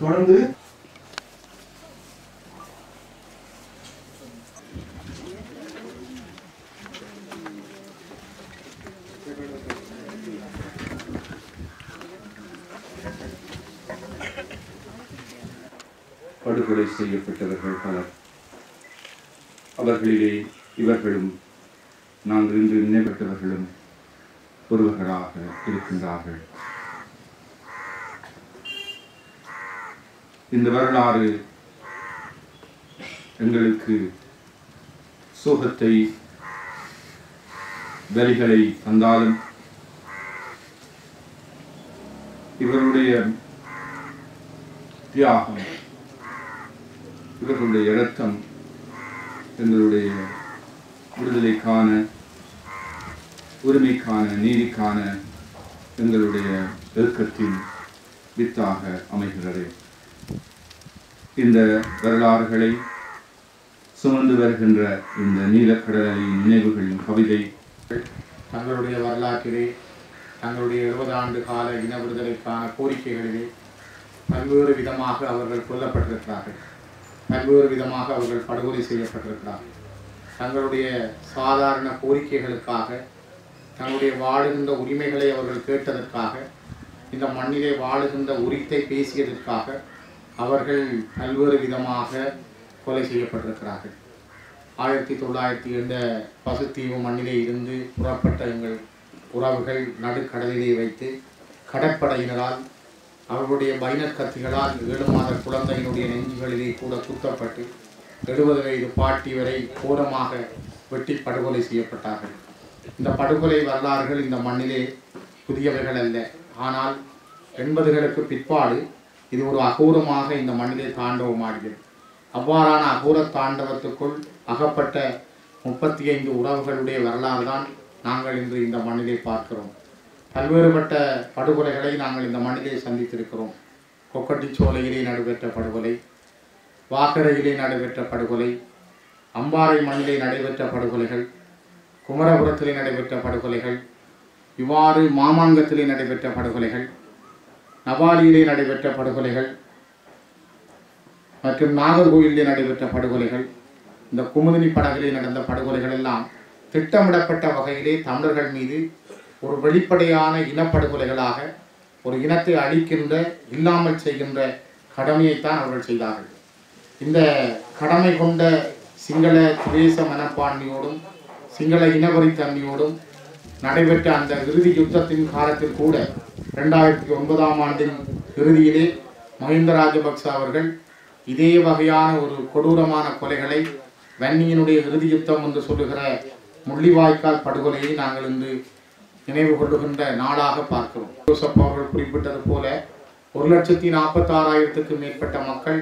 தொடர்ந்து. படுகொலை செய்யப்பட்டவர்கள் பலர். அவர்களிலே இவர்களும் நாங்கள் இன்று நினைவற்றவர்களும் ஒருவர்களாக இருக்கின்றார்கள். இந்த வரலாறு எங்களுக்கு சோகத்தை வரிகளை தந்தாலும் இவருடைய தியாகம் இவர்களுடைய இரத்தம் எங்களுடைய விடுதலைக்கான உரிமைக்கான நீதிக்கான எங்களுடைய இயக்கத்தின் வித்தாக அமைகிறது. இந்த வரலாறுகளை சுமந்து வருகின்ற இந்த நீலக்கடலின் நினைவுகளின் கவிதை. தங்களுடைய வரலாற்றிலே தங்களுடைய இருபது ஆண்டு கால இன விடுதலைக்கான கோரிக்கைகளிலே பல்வேறு விதமாக அவர்கள் கொல்லப்பட்டிருக்கிறார்கள். பல்வேறு விதமாக அவர்கள் படுகொலை செய்யப்பட்டிருக்கிறார்கள். தங்களுடைய சாதாரண கோரிக்கைகளுக்காக தங்களுடைய வாழுகின்ற உரிமைகளை அவர்கள் கேட்டதற்காக இந்த மண்ணிலே வாழுகின்ற உரித்தை பேசியதற்காக அவர்கள் பல்வேறு விதமாக கொலை செய்யப்பட்டிருக்கிறார்கள். ஆயிரத்தி தொள்ளாயிரத்தி என்ற பசுத்தீவு மண்ணிலே இருந்து புறப்பட்ட எங்கள் உறவுகள் நடுக்கடலிலே வைத்து கடற்படையினரால் அவர்களுடைய பைனர் கத்திகளால் ஏழு மாத குழந்தையினுடைய நெஞ்சுகளிலே கூட குத்தப்பட்டு எழுபது வயது பாட்டி வரை கோரமாக வெட்டி படுகொலை செய்யப்பட்டார்கள். இந்த படுகொலை வரலாறுகள் இந்த மண்ணிலே புதியவைகள் அல்ல. ஆனால் எண்பதுகளுக்கு பிற்பாடு இது ஒரு அகூரமாக இந்த மண்ணிலே தாண்டவமாடியது. அவ்வாறான அகூர தாண்டவத்துக்குள் அகப்பட்ட முப்பத்தி ஐந்து உறவுகளுடைய வரலாறு தான் நாங்கள் இன்று இந்த மண்ணிலே பார்க்கிறோம். பல்வேறுபட்ட படுகொலைகளை நாங்கள் இந்த மண்ணிலே சந்தித்திருக்கிறோம். கொக்கட்டிச்சோலையிலே நடைபெற்ற படுகொலை வாக்கரையிலே நடைபெற்ற படுகொலை அம்பாறை மண்ணிலே நடைபெற்ற படுகொலைகள் குமரபுரத்திலே நடைபெற்ற படுகொலைகள் இவ்வாறு மாமாங்கத்திலே நடைபெற்ற படுகொலைகள் நவாலியிலே நடைபெற்ற படுகொலைகள் மற்றும் நாகர்கோவிலே நடைபெற்ற படுகொலைகள் இந்த குமுதினி படகிலே நடந்த படுகொலைகள் எல்லாம் திட்டமிடப்பட்ட வகையிலே தமிழர்கள் மீது ஒரு வெளிப்படையான இனப்படுகொலைகளாக ஒரு இனத்தை அழிக்கின்ற இல்லாமல் செய்கின்ற கடமையைத்தான் அவர்கள் செய்தார்கள். இந்த கடமை கொண்ட சிங்கள துவேச மனப்பான்மையோடும் சிங்கள இனவரித்தன்மையோடும் நடைபெற்ற அந்த இறுதி யுத்தத்தின் காலத்தில் கூட ரெண்டாயிரத்தி ஒன்பதாம் ஆண்டின் இறுதியிலே மஹிந்த ராஜபக்ச அவர்கள் இதே வகையான ஒரு கொடூரமான கொலைகளை வன்னியினுடைய இறுதி யுத்தம் என்று சொல்லுகிற முள்ளிவாய்க்கால் படுகொலையை நாங்கள் இன்று நினைவு கொள்ளுகின்ற நாடாக பார்க்கிறோம். ஜோசப் அவர்கள் குறிப்பிட்டது போல ஒரு லட்சத்தி நாற்பத்தாறாயிரத்துக்கு மேற்பட்ட மக்கள்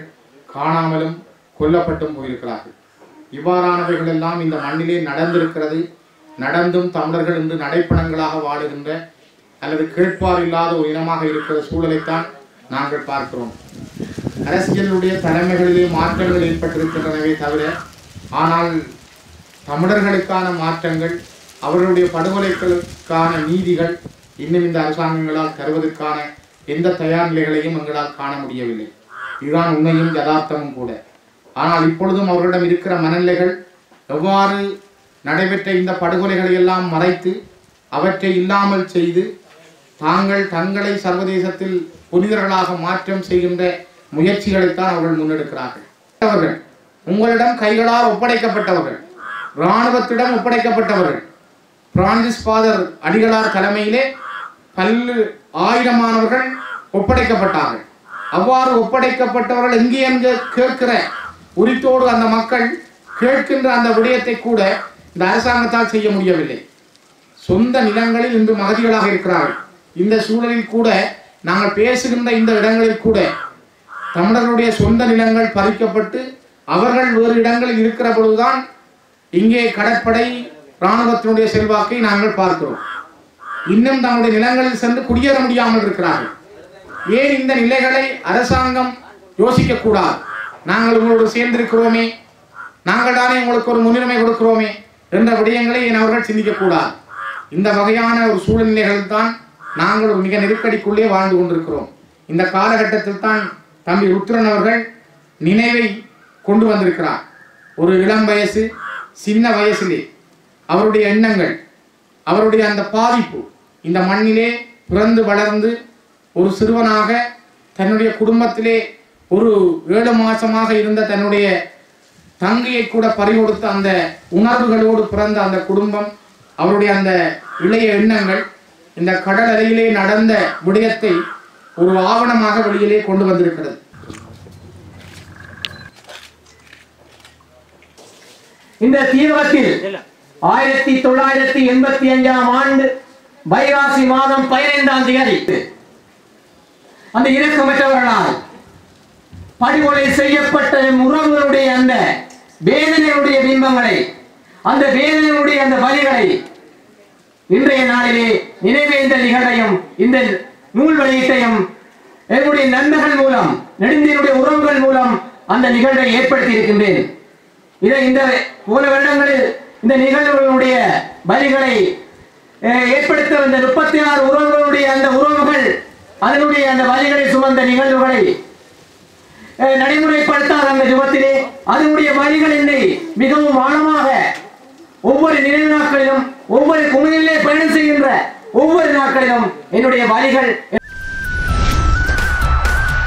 காணாமலும் கொல்லப்பட்டும் போயிருக்கிறார்கள். இவ்வாறானவைகள் எல்லாம் இந்த மண்ணிலே நடந்திருக்கிறது. நடந்தும் தமிழர்கள் இன்று நடைப்பணங்களாக வாழுகின்ற அல்லது கேட்பார் இல்லாத ஒரு இனமாக இருக்கிற சூழலைத்தான் நாங்கள் பார்க்கிறோம். அரசியலுடைய தலைமைகளிலே மாற்றங்கள் ஏற்பட்டிருக்கின்றனவே தவிர ஆனால் தமிழர்களுக்கான மாற்றங்கள் அவர்களுடைய படுகொலைகளுக்கான நீதிகள் இன்னும் இந்த அரசாங்கங்களால் தருவதற்கான எந்த தயார் நிலைகளையும் எங்களால் காண முடியவில்லை. இதுதான் உண்மையும் யதார்த்தமும் கூட. ஆனால் இப்பொழுதும் அவர்களிடம் இருக்கிற மனநிலைகள் எவ்வாறு நடைபெற்ற இந்த படுகொலைகளை எல்லாம் மறைத்து அவற்றை இல்லாமல் செய்து தாங்கள் தங்களை சர்வதேசத்தில் புனிதர்களாக மாற்றம் செய்கின்ற முயற்சிகளைத்தான் அவர்கள் முன்னெடுக்கிறார்கள். அவர்கள் உங்களிடம் கைகளால் ஒப்படைக்கப்பட்டவர்கள் இராணுவத்திடம் ஒப்படைக்கப்பட்டவர்கள் பிரான்சிஸ் ஃபாதர் அடிகளார் தலைமையிலே பல்லு ஆயிரமானவர்கள் ஒப்படைக்கப்பட்டார்கள். அவ்வாறு ஒப்படைக்கப்பட்டவர்கள் எங்கே என்று கேட்கிற உரித்தோடு அந்த மக்கள் கேட்கின்ற அந்த விடயத்தை கூட இந்த அரசாங்கத்தால் செய்ய முடியவில்லை. சொந்த நிலங்களில் இன்று மகதிகளாக இருக்கிறார்கள். இந்த சூழலில் கூட நாங்கள் பேசுகின்ற இந்த இடங்களில் கூட தமிழர்களுடைய சொந்த நிலங்கள் பறிக்கப்பட்டு அவர்கள் வேறு இடங்களில் இருக்கிற பொழுதுதான் இங்கே கடற்படை இராணுவத்தினுடைய செல்வாக்கை நாங்கள் பார்க்கிறோம். இன்னும் தங்களுடைய நிலங்களில் சென்று குடியேற முடியாமல் இருக்கிறார்கள். ஏன் இந்த நிலைகளை அரசாங்கம் யோசிக்க கூடாது நாங்கள் உங்களோடு சேர்ந்திருக்கிறோமே நாங்கள் தானே உங்களுக்கு ஒரு முன்னுரிமை கொடுக்கிறோமே என்ற விடயங்களை ஏன் அவர்கள் சிந்திக்க கூடாது இந்த வகையான ஒரு சூழ்நிலைகள் தான் நாங்கள் ஒரு மிக நெருக்கடிக்குள்ளே வாழ்ந்து கொண்டிருக்கிறோம். இந்த காலகட்டத்தில் தான் தம்பி ருத்ரன் அவர்கள் நினைவை கொண்டு வந்திருக்கிறார். ஒரு இளம் வயசு சின்ன வயசிலே அவருடைய எண்ணங்கள் அவருடைய அந்த பாதிப்பு இந்த மண்ணிலே பிறந்து வளர்ந்து ஒரு சிறுவனாக தன்னுடைய குடும்பத்திலே ஒரு ஏழு மாசமாக இருந்த தன்னுடைய தங்கையை கூட பறிகொடுத்த அந்த உணர்வுகளோடு பிறந்த அந்த குடும்பம் அவருடைய அந்த இளைய எண்ணங்கள் இந்த கடல் அலையிலே நடந்த விடயத்தை ஒரு ஆவணமாக வெளியிலே கொண்டு வந்திருக்கிறது. இந்த தீர்வத்தில் ஆயிரத்தி தொள்ளாயிரத்தி எண்பத்தி அஞ்சாம் ஆண்டு வைகாசி மாதம் பதினைந்தாம் தேதி அந்த இறக்கமற்றவர்களால் படுகொலை செய்யப்பட்ட உறவுகளுடைய அந்த வேதனையுடைய பிம்பங்களை அந்த வேதனையுடைய அந்த வலிகளை இன்றைய நாளிலே நினைவேந்தல் நிகழ்வையும் இந்த நூல் வெளியீட்டையும் என்னுடைய நண்பர்கள் மூலம் நெடுந்தினுடைய உறவுகள் மூலம் அந்த நிகழ்வை ஏற்படுத்தி இருக்கின்றேன். இதை இந்த போல வருடங்களில் இந்த நிகழ்வுகளுடைய பலிகளை ஏற்படுத்த இந்த முப்பத்தி ஆறு உறவுகளுடைய அந்த உறவுகள் அதனுடைய அந்த வலிகளை சுமந்த நிகழ்வுகளை நடைமுறைப்படுத்தாத அந்த யுகத்திலே அதனுடைய வழிகள் என்னை மிகவும் ஆழமாக ஒவ்வொரு நினைவு நாட்களிலும் ஒவ்வொரு குமிழிலே பயணம் செய்கின்ற ஒவ்வொரு நாட்களிலும் என்னுடைய வழிகள்